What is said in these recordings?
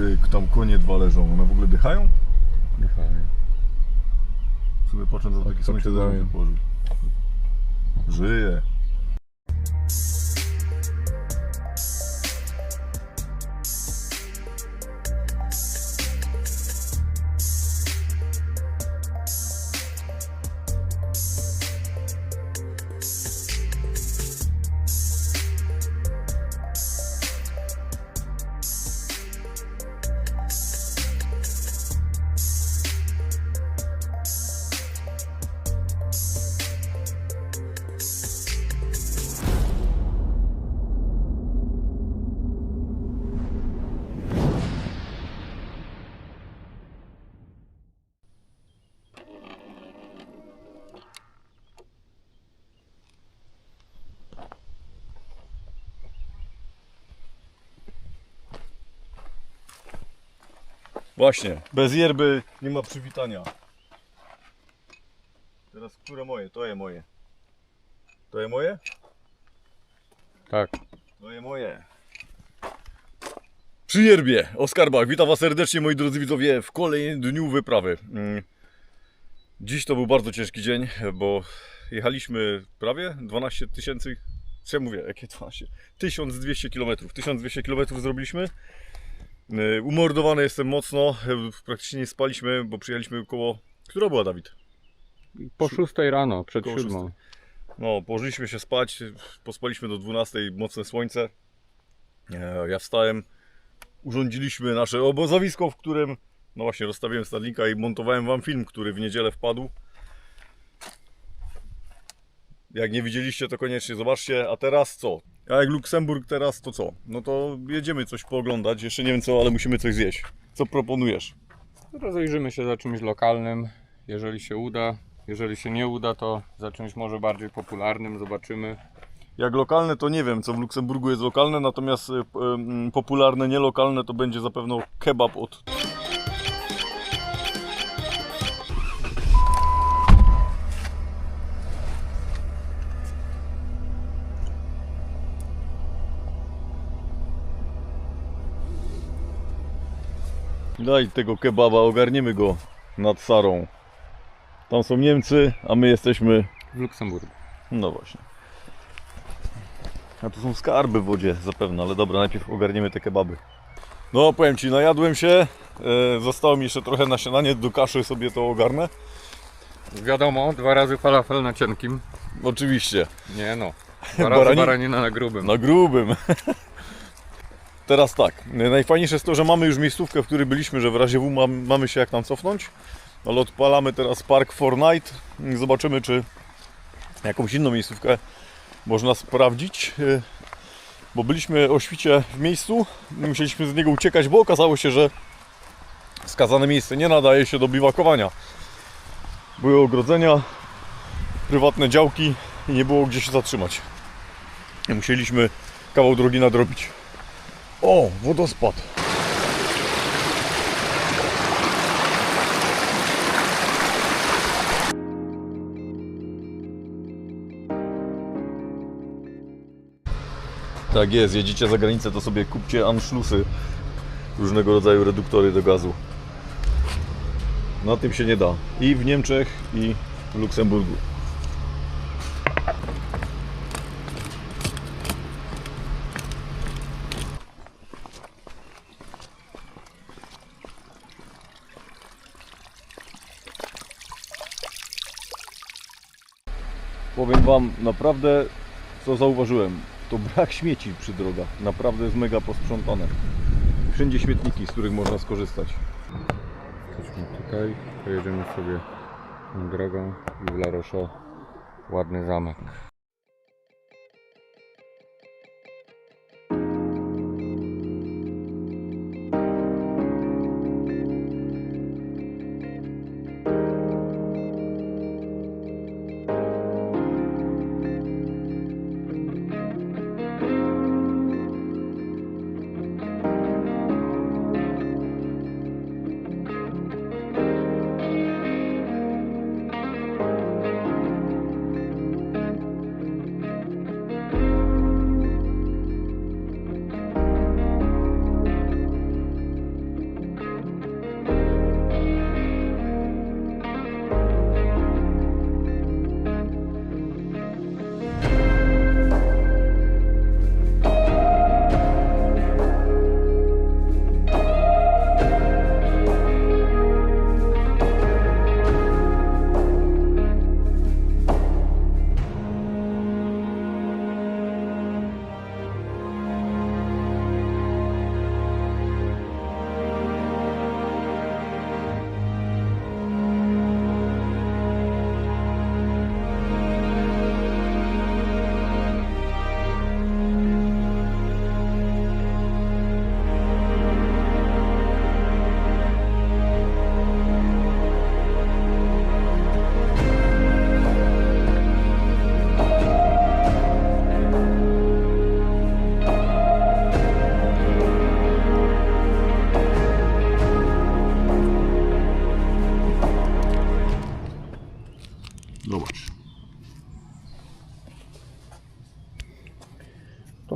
Ty, tam konie dwa leżą, one w ogóle dychają? Dychają. Sobie patrząc na taki co sąsiad, czytają? bym się położył. Żyje. Właśnie, bez yerby nie ma przywitania. Teraz które moje? To je moje. To je moje? Tak. To je moje. Przy yerbie, o skarbach. Witam Was serdecznie moi drodzy widzowie w kolejnym dniu wyprawy. Mm. Dziś to był bardzo ciężki dzień, bo jechaliśmy prawie 12 tysięcy, co ja mówię, jakie 12? 1200 km. 1200 km zrobiliśmy. Y, Umordowany jestem mocno, y, praktycznie nie spaliśmy, bo przyjechaliśmy koło... Która była Dawid? Po 6 rano, przed Koło 7. No, położyliśmy się spać, pospaliśmy do 12, mocne słońce. E, Ja wstałem, urządziliśmy nasze obozowisko, w którym, no właśnie, rozstawiłem Starlinka i montowałem Wam film, który w niedzielę wpadł. Jak nie widzieliście, to koniecznie zobaczcie. A teraz co? A jak Luksemburg teraz, to co? No to jedziemy coś pooglądać. Jeszcze nie wiem co, ale musimy coś zjeść. Co proponujesz? Rozejrzymy się za czymś lokalnym, jeżeli się uda. Jeżeli się nie uda, to za czymś może bardziej popularnym zobaczymy. Jak lokalne to nie wiem, co w Luksemburgu jest lokalne, natomiast y, y, popularne, nielokalne to będzie zapewne kebab od Daj tego kebaba, ogarniemy go nad Sarą. Tam są Niemcy, a my jesteśmy W Luksemburgu. no właśnie. A tu są skarby w wodzie zapewne, ale dobra, najpierw ogarniemy te kebaby. No powiem Ci, najadłem się, e, zostało mi jeszcze trochę na śniadanie, do kaszy sobie to ogarnę. Wiadomo, dwa razy falafel na cienkim. Oczywiście, Nie no. Dwa razy Barani- baranina na grubym. na grubym. Teraz tak, najfajniejsze jest to, że mamy już miejscówkę, w której byliśmy, że w razie W mam, mamy się jak tam cofnąć. Ale odpalamy teraz Park Fortnite, zobaczymy czy jakąś inną miejscówkę można sprawdzić. e, Bo byliśmy o świcie w miejscu, musieliśmy z niego uciekać, bo okazało się, że wskazane miejsce nie nadaje się do biwakowania. Były ogrodzenia, prywatne działki i nie było gdzie się zatrzymać. Musieliśmy kawał drogi nadrobić. O, wodospad. Tak jest, jedziecie za granicę, to sobie kupcie anszlusy, różnego rodzaju reduktory do gazu. Na tym się nie da. I w Niemczech, i w Luksemburgu. Powiem Wam naprawdę, co zauważyłem, to brak śmieci przy drogach. Naprawdę jest mega posprzątane. Wszędzie śmietniki, z których można skorzystać. Jesteśmy tutaj, pojedziemy sobie drogą i w La Roche ładny zamek.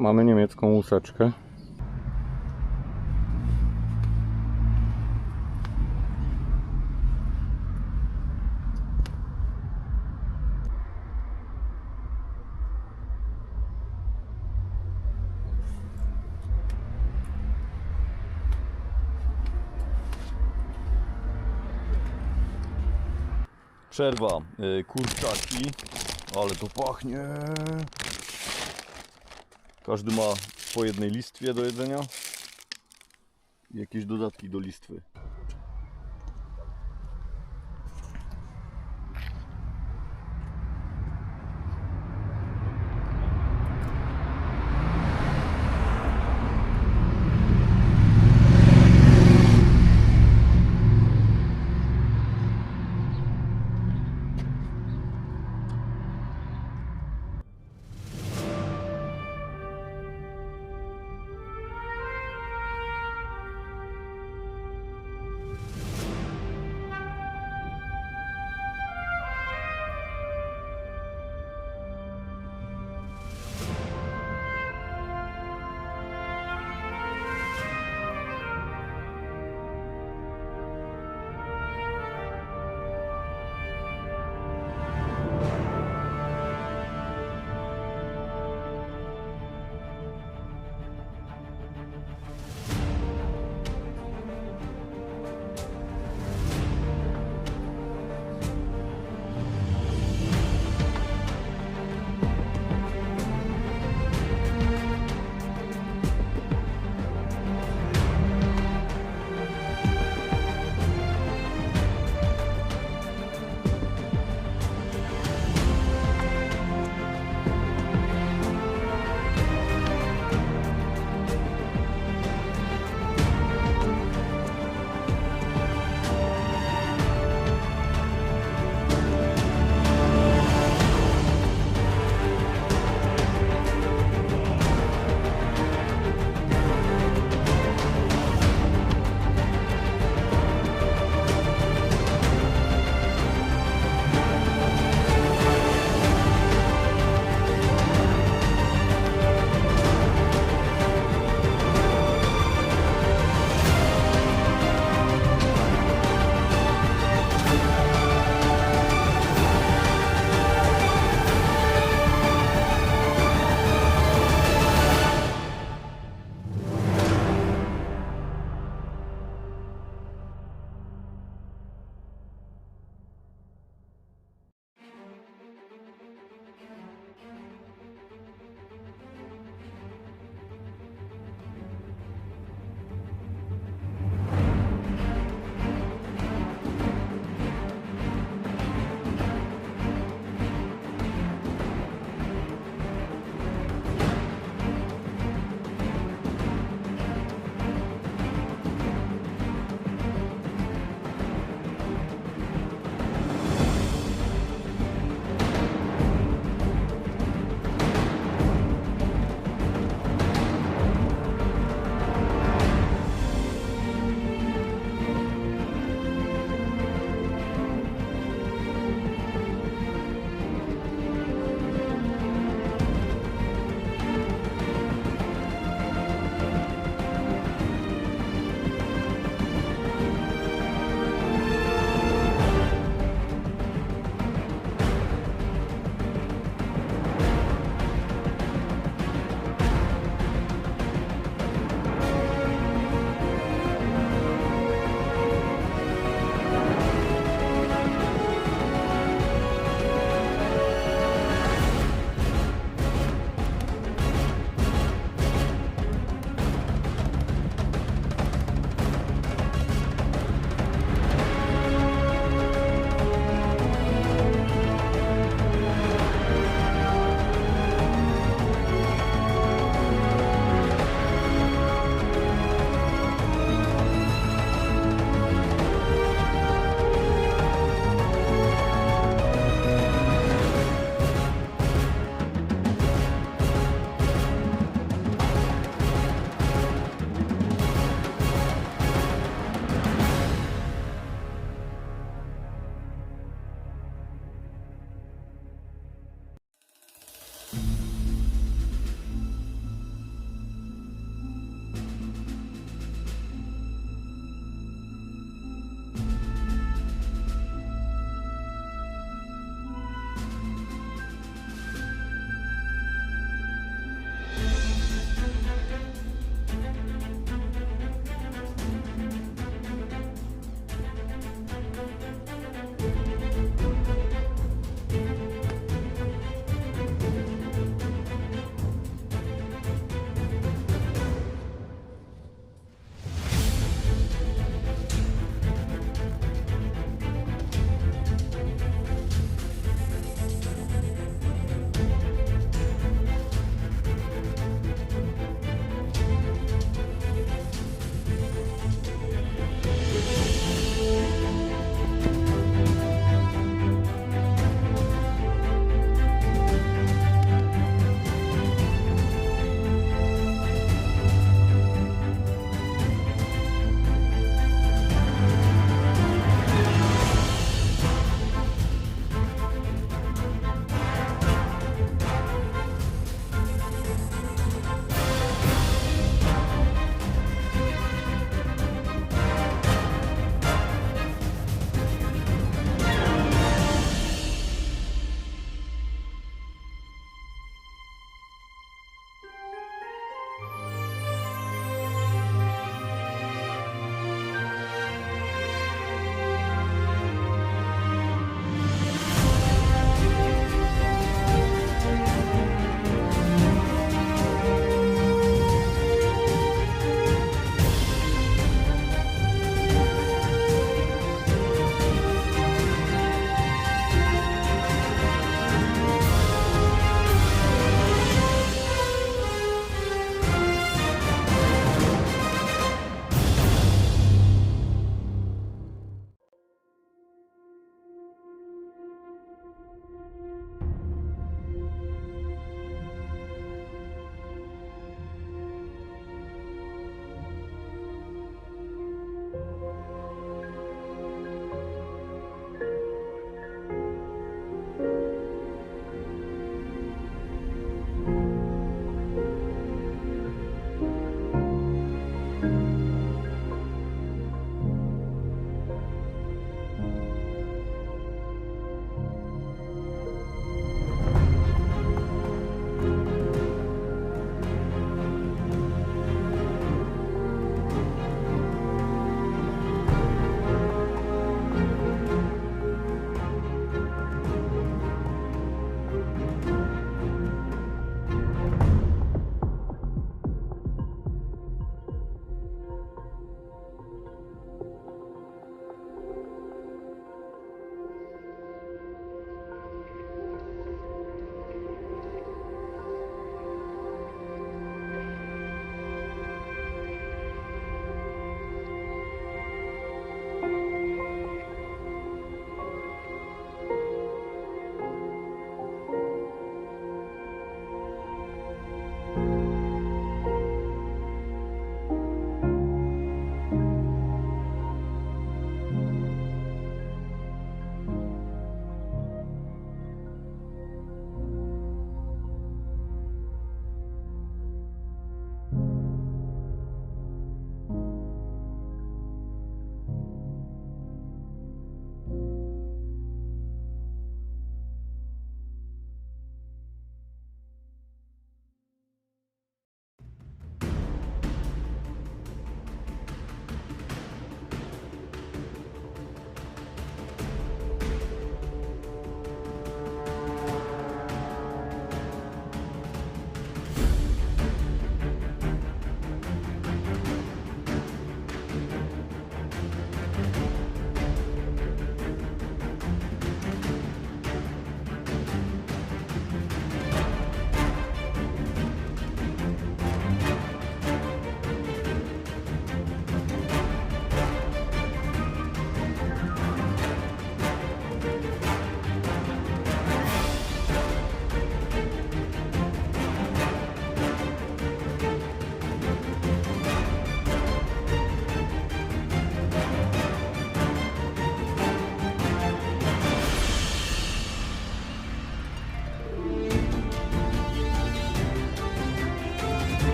Mamy niemiecką łuseczkę. Przerwa, y, kurczaki, ale to pachnie. Każdy ma po jednej listwie do jedzenia. I jakieś dodatki do listwy.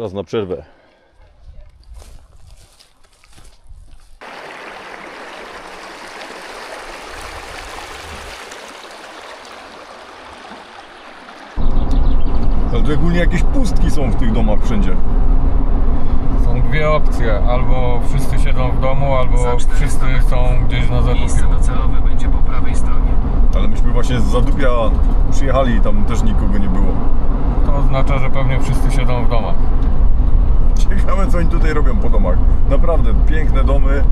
Czas na przerwę. Ale ogólnie jakieś pustki są w tych domach wszędzie. Są dwie opcje, albo wszyscy siedzą w domu, albo Za 400 wszyscy są gdzieś na Miejsce zakupie. docelowe będzie po prawej stronie. Ale myśmy właśnie z Zadupia przyjechali i tam też nikogo nie było. To oznacza, że pewnie wszyscy siedzą w domach. Ciekawe co oni tutaj robią po domach. Naprawdę piękne domy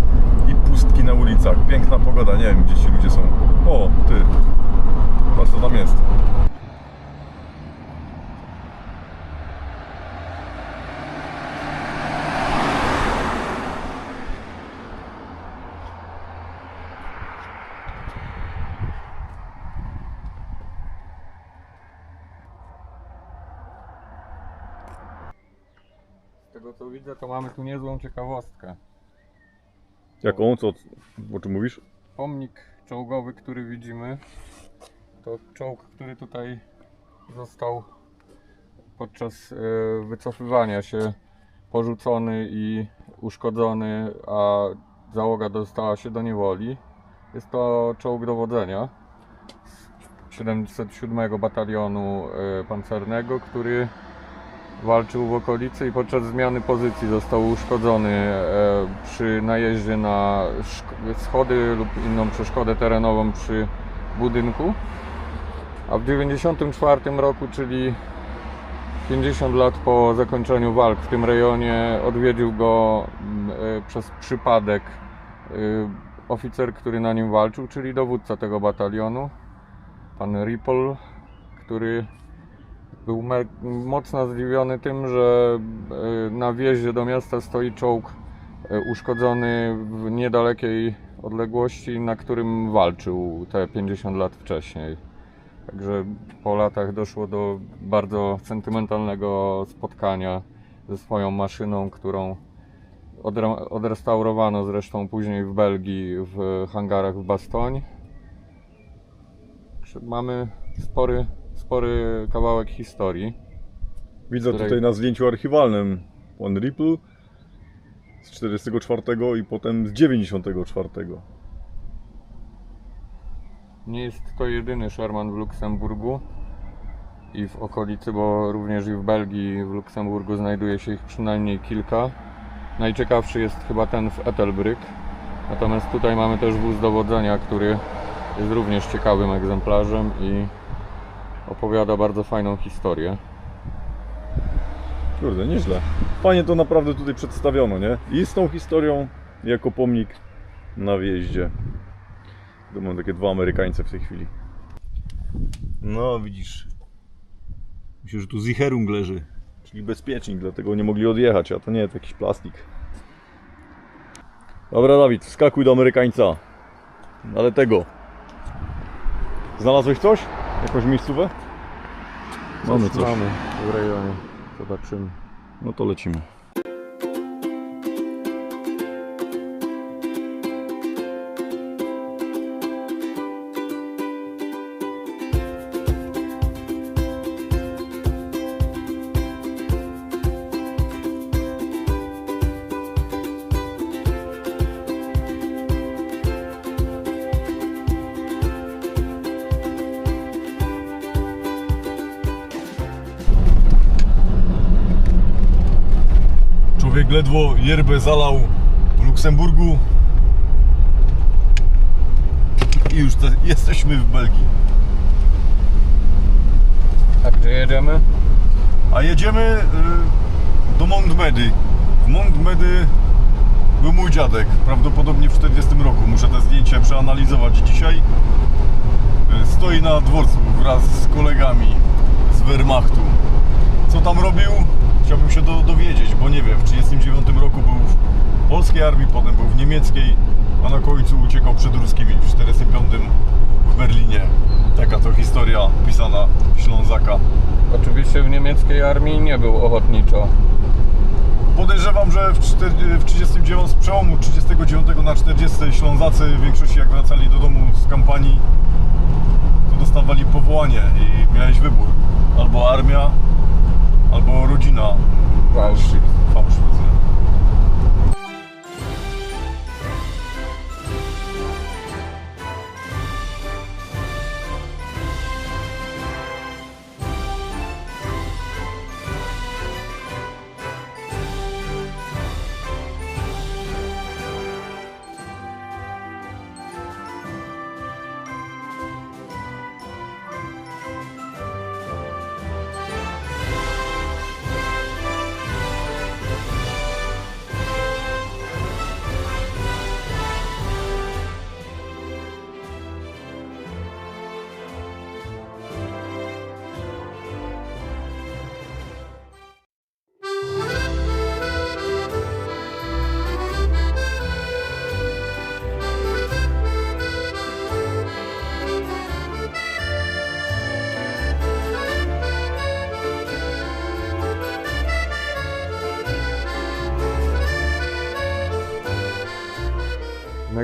i pustki na ulicach. Piękna pogoda, nie wiem gdzie ci ludzie są. O, ty. Patrz co tam jest. Z tego co widzę, to mamy tu niezłą ciekawostkę. Jaką? Co? O czym mówisz? Pomnik czołgowy, który widzimy, to czołg, który tutaj został podczas e, wycofywania się porzucony i uszkodzony, a załoga dostała się do niewoli. Jest to czołg dowodzenia z 707 batalionu e, pancernego, który walczył w okolicy i podczas zmiany pozycji został uszkodzony e, przy najeździe na schody lub inną przeszkodę terenową przy budynku. A w 1994 roku, czyli 50 lat po zakończeniu walk w tym rejonie, odwiedził go mm, e, przez przypadek e, oficer, który na nim walczył, czyli dowódca tego batalionu, pan Ripple, który był mocno zdziwiony tym, że e, na wjeździe do miasta stoi czołg e, uszkodzony w niedalekiej odległości, na którym walczył te 50 lat wcześniej. Także po latach doszło do bardzo sentymentalnego spotkania ze swoją maszyną, którą odre- odrestaurowano zresztą później w Belgii w hangarach w. Także Mamy spory, spory kawałek historii. Widzę której- tutaj na zdjęciu archiwalnym pan Ripple z 44 i potem z 94. Nie jest to jedyny Sherman w Luksemburgu i w okolicy, bo również i w Belgii, w Luksemburgu znajduje się ich przynajmniej kilka. Najciekawszy jest chyba ten w Ettelbrück. Natomiast tutaj mamy też wóz dowodzenia, który jest również ciekawym egzemplarzem i opowiada bardzo fajną historię. Kurde, nieźle. Fajnie to naprawdę tutaj przedstawiono, nie? I z tą historią jako pomnik na wjeździe. To mam takie dwa Amerykańce w tej chwili. No, widzisz. Myślę, że tu Sicherung leży. Czyli bezpiecznik, dlatego nie mogli odjechać, a to nie, to jakiś plastik. Dobra, Dawid, skakuj do Amerykańca. Ale tego. Znalazłeś coś? Jakąś miejscówę? Mamy coś. Mamy w rejonie. Zobaczymy. No to lecimy. Człowiek ledwo zalał w Luksemburgu i już te, jesteśmy w Belgii. A gdzie jedziemy? A jedziemy y, do Montmedy. W Montmedy był mój dziadek, prawdopodobnie w 40 roku. Muszę te zdjęcia przeanalizować dzisiaj. Y, Stoi na dworcu wraz z kolegami z Wehrmachtu. Co tam robił? Chciałbym się do, dowiedzieć, bo nie wiem, w 1939 roku był w polskiej armii, potem był w niemieckiej, a na końcu uciekał przed ruskimi w 1945 w Berlinie. Taka to historia pisana Ślązaka. Oczywiście w niemieckiej armii nie był ochotniczo. Podejrzewam, że w, czter- w 39, z przełomu 39 na 40 Ślązacy w większości jak wracali do domu z kampanii, to dostawali powołanie i miałeś wybór. Albo armia, albo rodzina Fałszyw.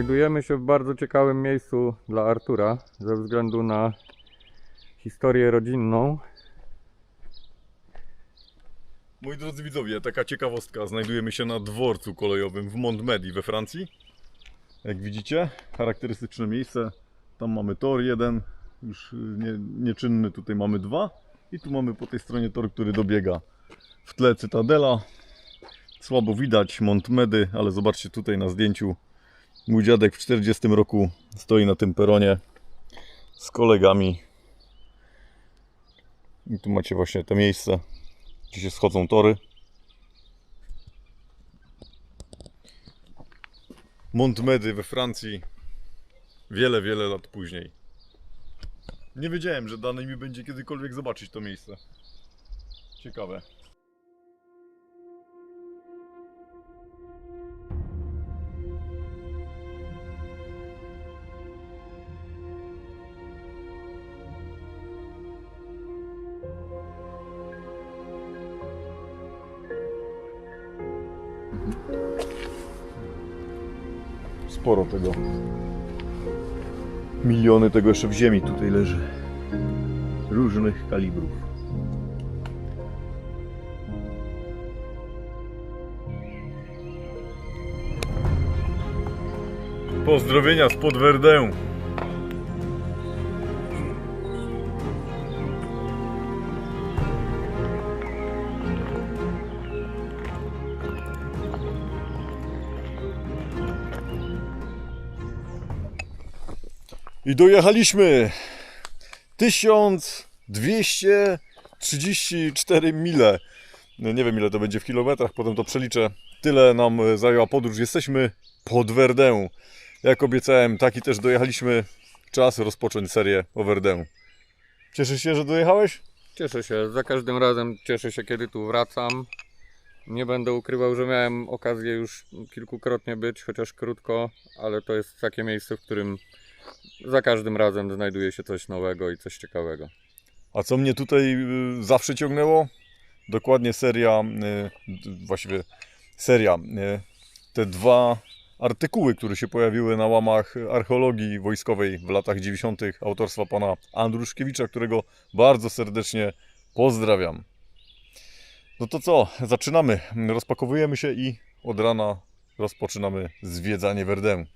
Znajdujemy się w bardzo ciekawym miejscu dla Artura ze względu na historię rodzinną. Moi drodzy widzowie, taka ciekawostka. Znajdujemy się na dworcu kolejowym w Montmedy we Francji. Jak widzicie, charakterystyczne miejsce. Tam mamy tor jeden, już y, nie, nieczynny. Tutaj mamy dwa. I tu mamy po tej stronie tor, który dobiega. W tle Cytadela. Słabo widać Montmedy, ale zobaczcie tutaj na zdjęciu. Mój dziadek w 40 roku stoi na tym peronie z kolegami. I tu macie właśnie to miejsce gdzie się schodzą tory. Montmedy we Francji wiele, wiele lat później. Nie wiedziałem, że dane mi będzie kiedykolwiek zobaczyć to miejsce. Ciekawe. Sporo tego. Miliony tego jeszcze w ziemi tutaj leży. Różnych kalibrów. Pozdrowienia spod Verdun. I dojechaliśmy 1234 mile. No nie wiem ile to będzie w kilometrach, potem to przeliczę. Tyle nam e, zajęła podróż. Jesteśmy pod Verdun. Jak obiecałem, taki też dojechaliśmy. Czas rozpocząć serię o Verdun. Cieszysz się, że dojechałeś? Cieszę się, za każdym razem cieszę się, kiedy tu wracam. Nie będę ukrywał, że miałem okazję już kilkukrotnie być, chociaż krótko, ale to jest takie miejsce, w którym za każdym razem znajduje się coś nowego i coś ciekawego. A co mnie tutaj y, zawsze ciągnęło? Dokładnie seria, y, właściwie seria, y, te dwa artykuły, które się pojawiły na łamach archeologii wojskowej w latach 90. autorstwa pana Andruszkiewicza, którego bardzo serdecznie pozdrawiam. No to co, zaczynamy. Rozpakowujemy się i od rana rozpoczynamy zwiedzanie Verdun.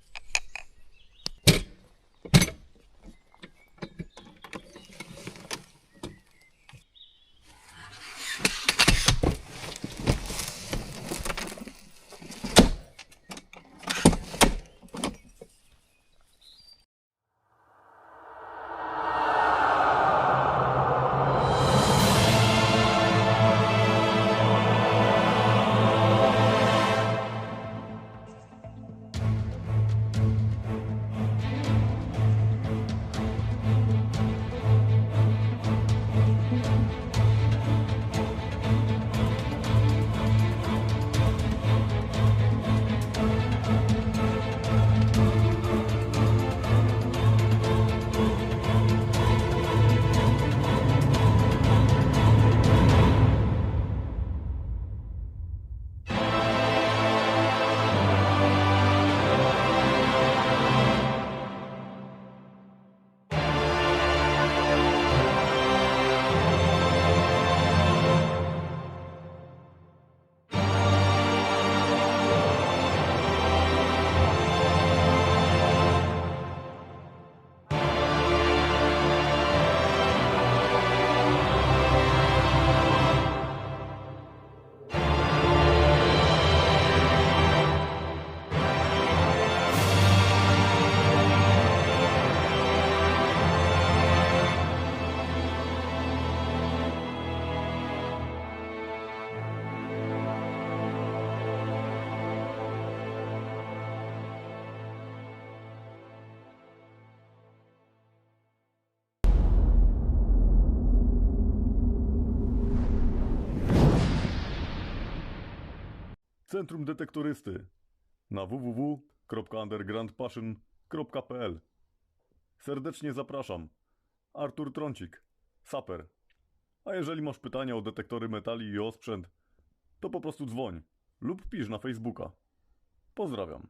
Centrum Detektorysty na www.undergroundpassion.pl Serdecznie zapraszam. Artur Trącik, saper. A jeżeli masz pytania o detektory metali i o sprzęt, to po prostu dzwoń lub pisz na Facebooka. Pozdrawiam.